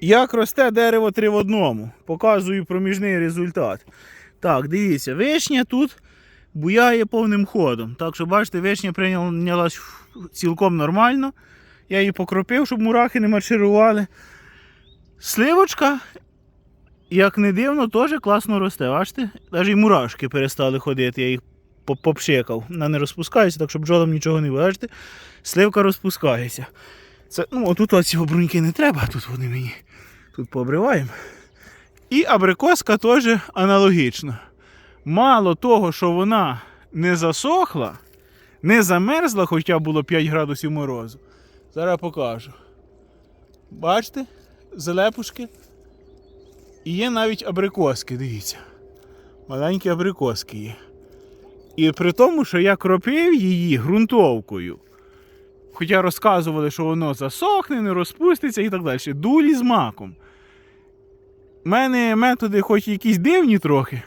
Як росте дерево три в одному. Показую проміжний результат. Так, дивіться, вишня тут буяє повним ходом. Так що, бачите, вишня прийнялась цілком нормально. Я її покропив, щоб мурахи не марширували. Сливочка, як не дивно, теж класно росте. Бачите? Навіть і мурашки перестали ходити, я їх попшикав. Вона не розпускається, так що бджолам нічого не бачите. Сливка розпускається. Це, ну, отут оці бруньки не треба, тут вони мені тут пообриваємо. І абрикоска теж аналогічно. Мало того, що вона не засохла, не замерзла, хоча було 5 градусів морозу. Зараз покажу. Бачите? Зелепушки. І є навіть абрикоски, дивіться. Маленькі абрикоски є. І при тому, що я кропив її ґрунтовкою. Хоча розказували, що воно засохне, не розпуститься і так далі. Дулі з маком. У мене методи, хоч якісь дивні трохи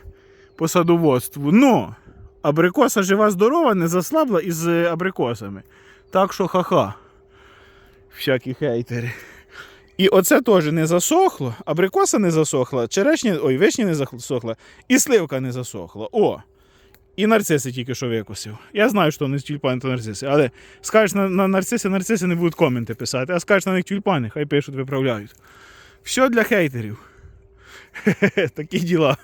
по садоводству, но абрикоса жива здорова, не заслабла із абрикосами. Так що ха-ха. Всякі хейтери. І оце теж не засохло, абрикоса не засохла, черешня, ой, вишня не засохла, і сливка не засохла. О! І нарциси тільки що викусив. Я знаю, що не тюльпани, то нарциси, але скажеш на, на нарциси, нарциси не будуть коменти писати, а скажеш на них тюльпани, хай пишуть, виправляють. Все для хейтерів. Такі діла.